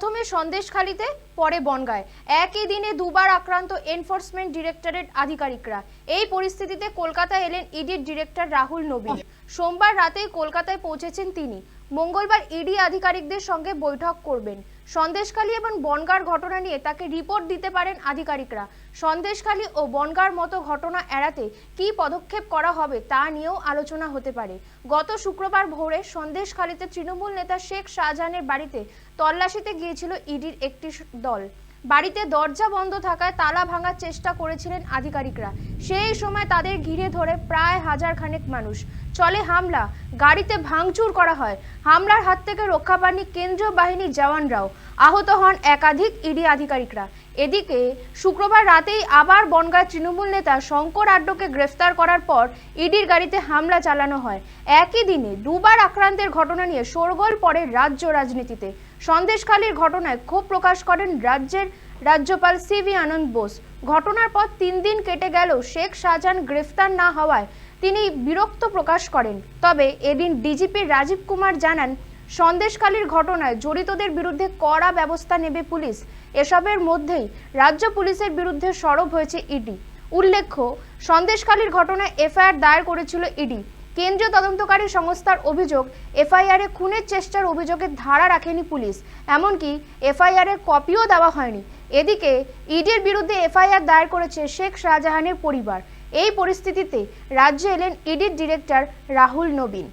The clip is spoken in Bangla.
প্রথমে সন্দেশখালিতে, পরে বনগায়। একই দিনে দুবার আক্রান্ত এনফোর্সমেন্ট ডিরেক্টরেট আধিকারিকরা। এই পরিস্থিতিতে কলকাতা এলেন ইডির ডিরেক্টর রাহুল নবীন। সোমবার রাতেই কলকাতায় পৌঁছেছেন তিনি। মঙ্গলবার ইডি আধিকারিকদের সঙ্গে বৈঠক করবেন। সন্দেশখালী এবং বনগার ঘটনা নিয়ে তাকে রিপোর্ট দিতে পারেন আধিকারিকরা। সন্দেশখালী ও বনগার মতো ঘটনা এড়াতে কী পদক্ষেপ করা হবে তা নিয়েও আলোচনা হতে পারে। গত শুক্রবার ভোরে সন্দেশখালীতে তৃণমূল নেতা শেখ শাহজাহানের বাড়িতে তল্লাশিতে গিয়েছিল ইডির একটি দল। বাড়িতে দরজা বন্ধ থাকায় তালা ভাঙার চেষ্টা করেছিলেন আধিকারিকরা। সেই সময় তাদের ঘিরে ধরে প্রায় হাজার খানেক মানুষ। চলে হামলা। গাড়িতে ভাঙচুর করা হয়। হামলার হাত থেকে রক্ষা পাননি কেন্দ্রীয় বাহিনীর জওয়ানরাও। আহত হন একাধিক ইডি আধিকারিকরা। এদিকে শুক্রবার রাতেই আবার বনগাঁ তৃণমূল নেতা শঙ্কর আড্ডকে গ্রেফতার করার পর ইডির গাড়িতে হামলা চালানো হয়। একই দিনে দুবার আক্রান্তের ঘটনা নিয়ে শোরগোল পড়ে রাজ্য রাজনীতিতে। সন্দেশখালীর ঘটনায় ক্ষোভ প্রকাশ করেন রাজ্যের রাজ্যপাল সিভি আনন্দ বোস। ঘটনার পর তিন দিন কেটে গেল। শেখ শাহজাহান গ্রেফতার না হওয়ায় তিনি বিরক্ত প্রকাশ করেন। তবে এদিন ডিজিপি রাজীব কুমার জানান সন্দেশকালীর ঘটনায় জড়িতদের বিরুদ্ধে কড়া ব্যবস্থা নেবে পুলিশ। এসবের মধ্যেই রাজ্য পুলিশের বিরুদ্ধে সরব হয়েছে ইডি। উল্লেখ্য সন্দেশকালীর ঘটনায় এফআইআর দায়ের করেছিল ইডি। কেন্দ্রীয় তদন্তকারী সংস্থার অভিযোগ, এফআইআরে খুনের চেষ্টার অভিযোগের ধারা রাখেনি পুলিশ। এমনকি এফআইআর এর কপিও দেওয়া হয়নি। এদিকে, ইডির বিরুদ্ধে এফআইআর দায়ের করেছে শেখ শাহজাহানের পরিবার। এই পরিস্থিতিতে রাজ্যে এলেন ইডির ডিরেক্টর রাহুল নবীন।